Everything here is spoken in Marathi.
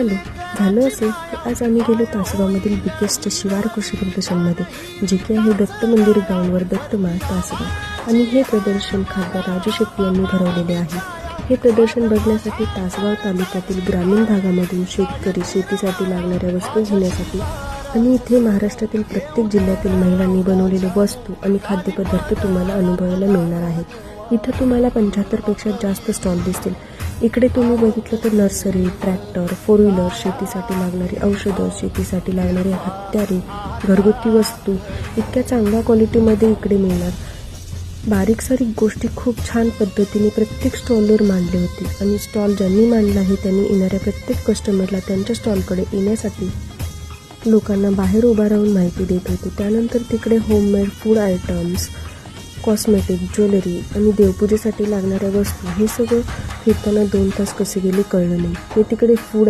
हॅलो झालं असेल की आज आम्ही गेलो तासगावमधील बिगेस्ट शिवार कृषी प्रदर्शनमध्ये जे की आहे दत्त मंदिर ग्राउंडवर दत्तमाळ तासगाव आणि हे प्रदर्शन खासदार राजू शेट्टी यांनी भरवलेले आहे. हे प्रदर्शन बघण्यासाठी तासगाव तालुक्यातील ग्रामीण भागामधून शेतकरी शेतीसाठी लागणाऱ्या वस्तू घेण्यासाठी आणि इथे महाराष्ट्रातील प्रत्येक जिल्ह्यातील महिलांनी बनवलेले वस्तू आणि खाद्यपदार्थ तुम्हाला अनुभवायला मिळणार आहेत. इथं तुम्हाला पंच्याहत्तरपेक्षा जास्त स्टॉल दिसतील. इकडे तुम्ही बघितलं तर नर्सरी ट्रॅक्टर फोर व्हीलर शेतीसाठी लागणारी औषधं शेतीसाठी लागणारी हत्यारे घरगुती वस्तू इतक्या चांगल्या क्वालिटीमध्ये इकडे मिळणार. बारीक सारीक गोष्टी खूप छान पद्धतीने प्रत्येक स्टॉलवर मांडली होती. आणि स्टॉल ज्यांनी मांडला आहे त्यांनी येणाऱ्या प्रत्येक कस्टमरला त्यांच्या स्टॉलकडे येण्यासाठी लोकांना बाहेर उभा राहून माहिती देत होते. त्यानंतर तिकडे homemade food items cosmetic jewellery आणि देवपूजेसाठी लागणाऱ्या वस्तू हे सगळं फिरताना दोन तास कसे गेले कळलं नाही. मी तिकडे फूड